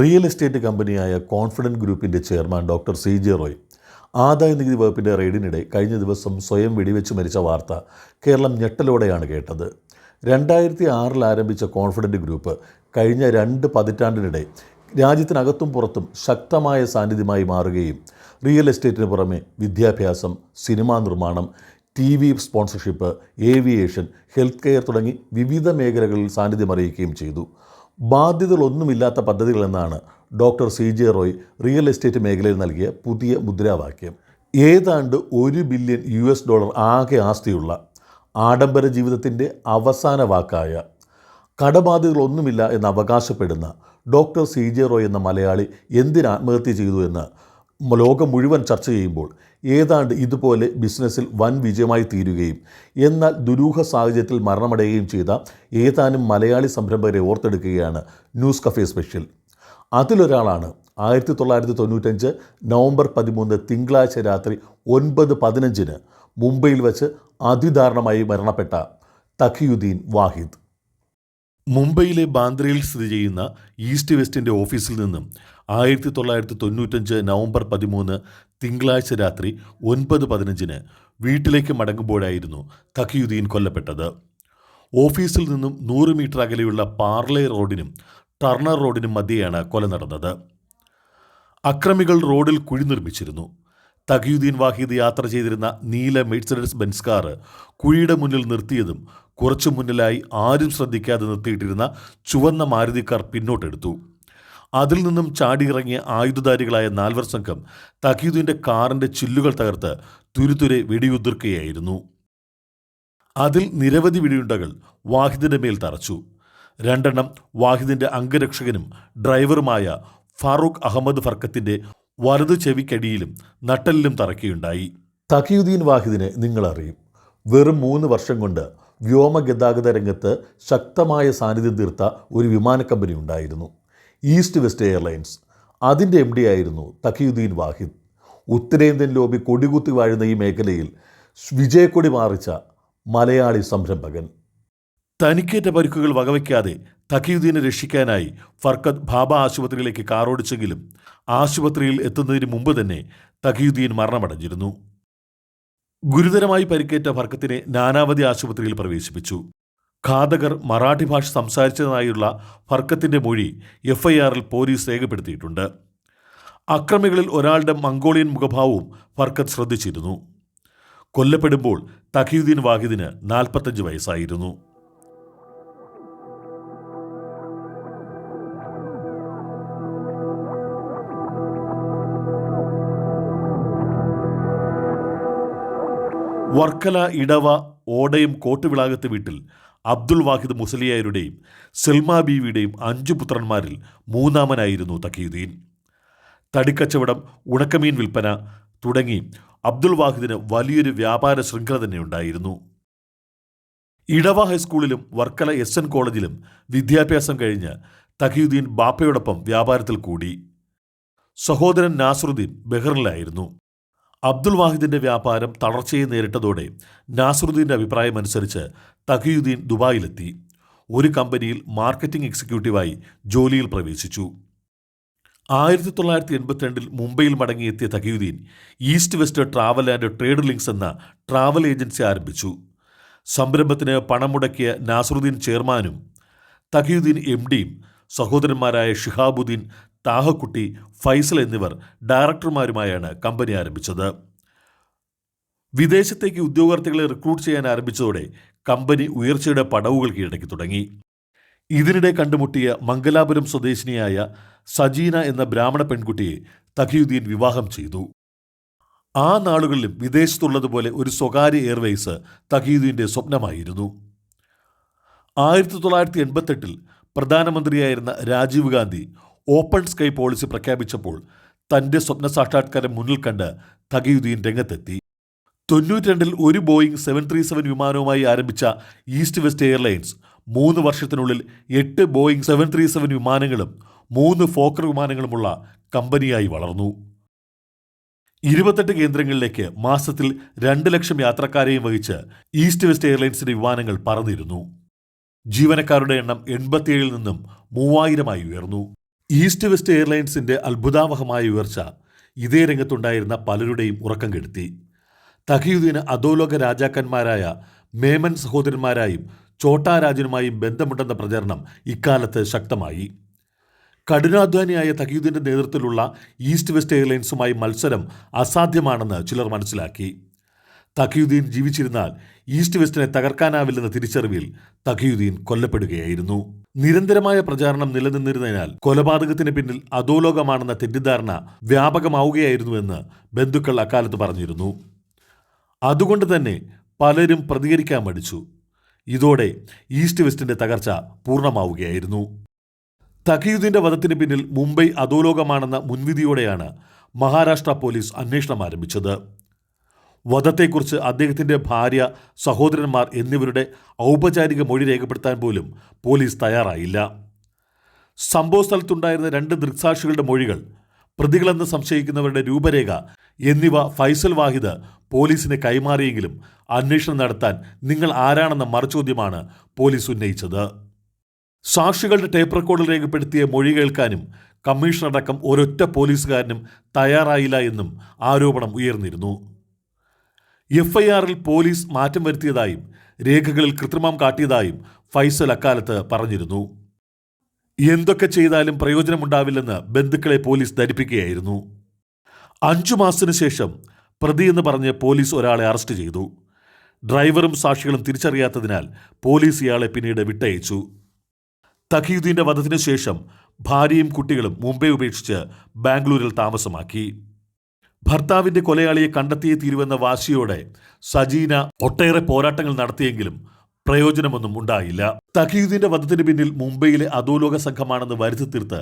Real estate കമ്പനിയായ confident ഗ്രൂപ്പിന്റെ chairman doctor C J Roy ആദായ നികുതി വകുപ്പിന്റെ റെയ്ഡിനിടെ കഴിഞ്ഞ ദിവസം സ്വയം വെടിവെച്ച് മരിച്ച വാർത്ത കേരളം ഞെട്ടലോടെയാണ് കേട്ടത്. രണ്ടായിരത്തി ആറിൽ ആരംഭിച്ച കോൺഫിഡന്റ് ഗ്രൂപ്പ് കഴിഞ്ഞ രണ്ട് പതിറ്റാണ്ടിനിടെ രാജ്യത്തിനകത്തും പുറത്തും ശക്തമായ സാന്നിധ്യമായി മാറുകയും റിയൽ എസ്റ്റേറ്റിന് പുറമെ വിദ്യാഭ്യാസം സിനിമാ നിർമ്മാണം T V sponsorship aviation health care തുടങ്ങി വിവിധ മേഖലകളിൽ സാന്നിധ്യം അറിയിക്കുകയും ചെയ്തു. ബാധ്യതകളൊന്നുമില്ലാത്ത പദ്ധതികളെന്നാണ് doctor C J Roy real estate മേഖലയിൽ നൽകിയ പുതിയ മുദ്രാവാക്യം. ഏതാണ്ട് ഒരു ബില്യൺ യു എസ് ഡോളർ ആകെ ആസ്തിയുള്ള ആഡംബര ജീവിതത്തിന്റെ അവസാന വാക്കായ കടബാധ്യതകളൊന്നുമില്ല എന്ന് അവകാശപ്പെടുന്ന ഡോക്ടർ സി ജെ റോയ് എന്ന മലയാളി എന്തിനാത്മഹത്യ ചെയ്തു എന്ന് ലോകം മുഴുവൻ ചർച്ച ചെയ്യുമ്പോൾ ഏതാണ്ട് ഇതുപോലെ ബിസിനസ്സിൽ വൻ വിജയമായി തീരുകയും എന്നാൽ ദുരൂഹ സാഹചര്യത്തിൽ മരണമടയുകയും ചെയ്ത ഏതാനും മലയാളി സംരംഭകരെ ഓർത്തെടുക്കുകയാണ് ന്യൂസ് കഫേ സ്പെഷ്യൽ. അതിലൊരാളാണ്. ആയിരത്തി തൊള്ളായിരത്തി തൊണ്ണൂറ്റഞ്ച് നവംബർ പതിമൂന്ന് തിങ്കളാഴ്ച രാത്രി ഒൻപത് പതിനഞ്ചിന് മുംബൈയിൽ വച്ച് അതിദാരുണമായി മരണപ്പെട്ട തഖിയുദ്ദീൻ വാഹിദ്. മുംബൈയിലെ ബാന്ദ്രയിൽ സ്ഥിതി ചെയ്യുന്ന ഈസ്റ്റ് വെസ്റ്റിന്റെ ഓഫീസിൽ നിന്നും ആയിരത്തി തൊള്ളായിരത്തി തൊണ്ണൂറ്റഞ്ച് നവംബർ പതിമൂന്ന് തിങ്കളാഴ്ച രാത്രി ഒൻപത് പതിനഞ്ചിന് വീട്ടിലേക്ക് മടങ്ങുമ്പോഴായിരുന്നു തഖിയുദ്ദീൻ കൊല്ലപ്പെട്ടത്. ഓഫീസിൽ നിന്നും നൂറ് മീറ്റർ അകലെയുള്ള പാർലെ റോഡിനും ടർണർ റോഡിനും മധ്യയാണ് കൊല നടന്നത്. അക്രമികൾ റോഡിൽ കുഴി നിർമ്മിച്ചിരുന്നു തഖിയുദ്ദീൻ വാഹിദ് യാത്ര ചെയ്തിരുന്ന നീല മെഴ്സഡസ് ബെൻസ് കാർ കുഴിയുടെ മുന്നിൽ നിർത്തിയതും കുറച്ചു മുന്നിലായി ആരും ശ്രദ്ധിക്കാതെ നിർത്തിയിട്ടിരുന്ന ചുവന്ന മാരുതിക്കാർ കാർ പിന്നോട്ടെടുത്തു. അതിൽ നിന്നും ചാടിയിറങ്ങിയ ആയുധധാരികളായ നാൽവർ സംഘം തഖീദുവിന്റെ കാറിന്റെ ചില്ലുകൾ തകർത്ത് തുരുതുരെ വെടിയുതിർക്കുകയായിരുന്നു. അതിൽ നിരവധി വെടിയുണ്ടകൾ വാഹിദിന്റെ മേൽ തറച്ചു. രണ്ടെണ്ണം വാഹിദിന്റെ അംഗരക്ഷകനും ഡ്രൈവറുമായ ഫാറൂഖ് അഹമ്മദ് ഫർക്കത്തിന്റെ വലതു ചെവിക്കടിയിലും നട്ടലിലും തറയ്ക്കുകയുണ്ടായി. തഖിയുദ്ദീൻ വാഹിദിനെ നിങ്ങളറിയും വെറും മൂന്ന് വർഷം കൊണ്ട് വ്യോമ ഗതാഗത രംഗത്ത് ശക്തമായ സാന്നിധ്യം തീർത്ത ഒരു വിമാന കമ്പനി ഉണ്ടായിരുന്നു. East West airlines. അതിന്റെ എം ഡി ആയിരുന്നു തഖിയുദ്ദീൻ വാഹിദ്. ഉത്തരേന്ത്യൻ ലോബി കൊടികുത്തി വാഴുന്ന ഈ മേഖലയിൽ വിജയക്കൊടി മാറിച്ച മലയാളി സംരംഭകൻ. തനിക്കേറ്റ പരിക്കുകൾ വകവയ്ക്കാതെ തഖിയുദ്ദീനെ രക്ഷിക്കാനായി ഫർക്കത്ത് ഭാബ ആശുപത്രിയിലേക്ക് കാറോടിച്ചെങ്കിലും ആശുപത്രിയിൽ എത്തുന്നതിന് മുമ്പ് തന്നെ തഖിയുദ്ദീൻ മരണമടഞ്ഞിരുന്നു. ഗുരുതരമായി പരിക്കേറ്റ ഫർക്കത്തിനെ നാനാവധി ആശുപത്രിയിൽ പ്രവേശിപ്പിച്ചു. ഘാതകർ മറാഠി ഭാഷ സംസാരിച്ചതായുള്ള ഫർക്കത്തിന്റെ മൊഴി എഫ്ഐആറിൽ പോലീസ് രേഖപ്പെടുത്തിയിട്ടുണ്ട്. അക്രമികളിൽ ഒരാളുടെ മംഗോളിയൻ മുഖഭാവവും ഫർക്കത്ത് ശ്രദ്ധിച്ചിരുന്നു. കൊല്ലപ്പെടുമ്പോൾ തഖിയുദ്ദീൻ വാഹിദിന് നാൽപ്പത്തഞ്ച് വയസ്സായിരുന്നു. വർക്കല ഇടവ ഓടയം കോട്ടുവിളാകത്ത് വീട്ടിൽ അബ്ദുൾ വാഹിദ് മുസലിയായരുടെയും സെൽമ ബീവിയുടെയും അഞ്ചു പുത്രന്മാരിൽ മൂന്നാമനായിരുന്നു തക്കീദ്ദീൻ തടിക്കച്ചവടം ഉണക്കമീൻ വിൽപ്പന തുടങ്ങി അബ്ദുൾ വാഹിദിന് വലിയൊരു വ്യാപാര ശൃംഖല തന്നെ ഉണ്ടായിരുന്നു ഇടവ ഹൈസ്കൂളിലും വർക്കല എസ് എൻ കോളേജിലും വിദ്യാഭ്യാസം കഴിഞ്ഞ് തഖിയുദ്ദീൻ ബാപ്പയോടൊപ്പം വ്യാപാരത്തിൽ കൂടി. സഹോദരൻ നാസറുദ്ദീൻ ബെഹ്റിനിലായിരുന്നു. അബ്ദുൾ വാഹിദിന്റെ വ്യാപാരം തളർച്ചയെ നേരിട്ടതോടെ നാസറുദ്ദീന്റെ അഭിപ്രായമനുസരിച്ച് തഖിയുദ്ദീൻ ദുബായിലെത്തി. ഒരു കമ്പനിയിൽ മാർക്കറ്റിംഗ് എക്സിക്യൂട്ടീവായി ജോലിയിൽ പ്രവേശിച്ചു. ആയിരത്തി തൊള്ളായിരത്തി എൺപത്തിരണ്ടിൽ മുംബൈയിൽ മടങ്ങിയെത്തിയ Thakiyuddin East West travel and trade links എന്ന ട്രാവൽ ഏജൻസി ആരംഭിച്ചു. സംരംഭത്തിന് പണം മുടക്കിയ നാസറുദ്ദീൻ ചെയർമാനും തഖിയുദ്ദീൻ എം ഡിയും സഹോദരന്മാരായ ഷിഹാബുദ്ദീൻ താഹക്കുട്ടി ഫൈസൽ എന്നിവർ ഡയറക്ടർമാരുമായാണ് കമ്പനി ആരംഭിച്ചത്. വിദേശത്തേക്ക് ഉദ്യോഗാർത്ഥികളെ റിക്രൂട്ട് ചെയ്യാൻ ആരംഭിച്ചതോടെ കമ്പനി ഉയർച്ചയുടെ പടവുകൾ കീഴടക്കി തുടങ്ങി. ഇതിനിടെ കണ്ടുമുട്ടിയ മംഗലാപുരം സ്വദേശിനിയായ സജീന എന്ന ബ്രാഹ്മണ പെൺകുട്ടിയെ തഖിയുദ്ദീൻ വിവാഹം ചെയ്തു. ആ നാളുകളിലും വിദേശത്തുള്ളതുപോലെ ഒരു സ്വകാര്യ എയർവേസ് തഖീദുവിന്റെ സ്വപ്നമായിരുന്നു. ആയിരത്തി തൊള്ളായിരത്തി എൺപത്തെട്ടിൽ പ്രധാനമന്ത്രിയായിരുന്ന Rajiv Gandhi open sky policy പ്രഖ്യാപിച്ചപ്പോൾ തന്റെ സ്വപ്ന സാക്ഷാത്കാരം മുന്നിൽ കണ്ട് തകയുദ്ദീൻ രംഗത്തെത്തി. തൊണ്ണൂറ്റിരണ്ടിൽ ഒരു ബോയിങ് സെവൻ ത്രീ സെവൻ വിമാനവുമായി ആരംഭിച്ച ഈസ്റ്റ് വെസ്റ്റ് എയർലൈൻസ് മൂന്ന് വർഷത്തിനുള്ളിൽ എട്ട് ബോയിങ് സെവൻ ത്രീ സെവൻ വിമാനങ്ങളും മൂന്ന് ഫോക്കർ വിമാനങ്ങളുമുള്ള കമ്പനിയായി വളർന്നു. ഇരുപത്തെട്ട് കേന്ദ്രങ്ങളിലേക്ക് മാസത്തിൽ രണ്ട് ലക്ഷം യാത്രക്കാരെയും വഹിച്ച് ഈസ്റ്റ് വെസ്റ്റ് എയർലൈൻസിന്റെ വിമാനങ്ങൾ പറന്നിരുന്നു. ജീവനക്കാരുടെ എണ്ണം എൺപത്തിയേഴിൽ നിന്നും മൂവായിരമായി ഉയർന്നു. ഈസ്റ്റ് വെസ്റ്റ് എയർലൈൻസിന്റെ അത്ഭുതാവഹമായ ഉയർച്ച ഇതേ രംഗത്തുണ്ടായിരുന്ന പലരുടെയും ഉറക്കം കെടുത്തി. തഖിയുദ്ദീന് അധോലോക രാജാക്കന്മാരായ മേമൻ സഹോദരന്മാരായും ചോട്ടാ രാജനുമായും ബന്ധമുണ്ടെന്ന പ്രചരണം ഇക്കാലത്ത് ശക്തമായി. കഠിനാധ്വാനിയായ തഖിയുദ്ദീന്റെ നേതൃത്വത്തിലുള്ള ഈസ്റ്റ് വെസ്റ്റ് എയർലൈൻസുമായി മത്സരം അസാധ്യമാണെന്ന് ചിലർ മനസ്സിലാക്കി. തഖിയുദ്ദീൻ ജീവിച്ചിരുന്നാൽ ഈസ്റ്റ് വെസ്റ്റിനെ തകർക്കാനാവില്ലെന്ന തിരിച്ചറിവിൽ തഖിയുദ്ദീൻ കൊല്ലപ്പെടുകയായിരുന്നു. നിരന്തരമായ പ്രചാരണം നിലനിന്നിരുന്നതിനാൽ കൊലപാതകത്തിന് പിന്നിൽ അധോലോകമാണെന്ന തെറ്റിദ്ധാരണ വ്യാപകമാവുകയായിരുന്നുവെന്ന് ബന്ധുക്കൾ അക്കാലത്ത് പറഞ്ഞിരുന്നു. അതുകൊണ്ട് തന്നെ പലരും പ്രതികരിക്കാൻ മടിച്ചു. ഇതോടെ ഈസ്റ്റ് വെസ്റ്റിന്റെ തകർച്ച പൂർണമാവുകയായിരുന്നു. തഖിയുദ്ദീന്റെ വധത്തിന് പിന്നിൽ മുംബൈ അധോലോകമാണെന്ന മുൻവിധിയോടെയാണ് മഹാരാഷ്ട്ര പോലീസ് അന്വേഷണം ആരംഭിച്ചത്. വധത്തെക്കുറിച്ച് അദ്ദേഹത്തിന്റെ ഭാര്യ സഹോദരന്മാർ എന്നിവരുടെ ഔപചാരിക മൊഴി രേഖപ്പെടുത്താൻ പോലും പോലീസ് തയ്യാറായില്ല. സംഭവ സ്ഥലത്തുണ്ടായിരുന്ന രണ്ട് ദൃക്സാക്ഷികളുടെ മൊഴികൾ പ്രതികളെന്ന് സംശയിക്കുന്നവരുടെ രൂപരേഖ എന്നിവ ഫൈസൽ വാഹിദ് പോലീസിന് കൈമാറിയെങ്കിലും അന്വേഷണം നടത്താൻ നിങ്ങൾ ആരാണെന്ന മറുചോദ്യമാണ് പോലീസ് ഉന്നയിച്ചത്. സാക്ഷികളുടെ ടേപ്പ് റെക്കോർഡിൽ രേഖപ്പെടുത്തിയ മൊഴി കേൾക്കാനും കമ്മീഷണറടക്കം ഒരൊറ്റ പോലീസുകാരനും തയ്യാറായില്ല എന്നും ആരോപണം ഉയർന്നിരുന്നു. എഫ് ഐ ആറിൽ പോലീസ് മാറ്റം വരുത്തിയതായും രേഖകളിൽ കൃത്രിമം കാട്ടിയതായും ഫൈസൽ അക്കാലത്ത് പറഞ്ഞിരുന്നു. എന്തൊക്കെ ചെയ്താലും പ്രയോജനമുണ്ടാവില്ലെന്ന് ബന്ധുക്കളെ പോലീസ് ധരിപ്പിക്കുകയായിരുന്നു. അഞ്ചു മാസത്തിനു ശേഷം പ്രതിയെന്ന് പറഞ്ഞ് പോലീസ് ഒരാളെ അറസ്റ്റ് ചെയ്തു. ഡ്രൈവറും സാക്ഷികളും തിരിച്ചറിയാത്തതിനാൽ പോലീസ് ഇയാളെ പിന്നീട് വിട്ടയച്ചു. തഖീദ്ദീന്റെ വധത്തിനു ശേഷം ഭാര്യയും കുട്ടികളും മുംബൈ ഉപേക്ഷിച്ച് ബാംഗ്ലൂരിൽ താമസമാക്കി. ഭർത്താവിന്റെ കൊലയാളിയെ കണ്ടെത്തിയേ തീരുവെന്ന വാശിയോടെ സജീന ഒട്ടേറെ പോരാട്ടങ്ങൾ നടത്തിയെങ്കിലും പ്രയോജനമൊന്നും ഉണ്ടായില്ല. തഖീദിന്റെ വധത്തിന് പിന്നിൽ മുംബൈയിലെ അധോലോക സംഘമാണെന്ന് വരുത്തി തീർത്ത്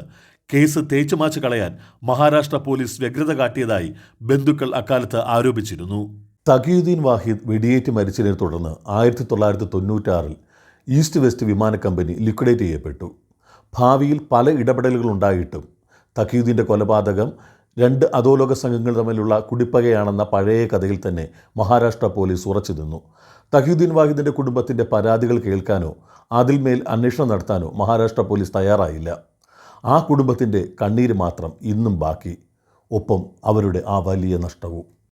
കേസ് തേച്ചുമാച്ച് കളയാൻ മഹാരാഷ്ട്ര പോലീസ് വ്യഗ്രത കാട്ടിയതായി ബന്ധുക്കൾ അക്കാലത്ത് ആരോപിച്ചിരുന്നു. തഖീദ്ദീൻ വാഹിദ് വെടിയേറ്റ് മരിച്ചതിനെ തുടർന്ന് ആയിരത്തി തൊള്ളായിരത്തി തൊണ്ണൂറ്റാറിൽ ഈസ്റ്റ് വെസ്റ്റ് വിമാന കമ്പനി ലിക്വിഡേറ്റ് ചെയ്യപ്പെട്ടു. ഭാവിയിൽ പല ഇടപെടലുകൾ ഉണ്ടായിട്ടും തഖീദ്ദീന്റെ കൊലപാതകം രണ്ട് അധോലോക സംഘങ്ങൾ തമ്മിലുള്ള കുടിപ്പകയാണെന്ന പഴയ കഥയിൽ തന്നെ മഹാരാഷ്ട്ര പോലീസ് ഉറച്ചു നിന്നു. തഹീദ്ദീൻ വാഹിദിന്റെ കുടുംബത്തിന്റെ പരാതികൾ കേൾക്കാനോ അതിൽമേൽ അന്വേഷണം നടത്താനോ മഹാരാഷ്ട്ര പോലീസ് തയ്യാറായില്ല. ആ കുടുംബത്തിന്റെ കണ്ണീര് മാത്രം ഇന്നും ബാക്കി. ഒപ്പം അവരുടെ ആ വലിയ നഷ്ടവും.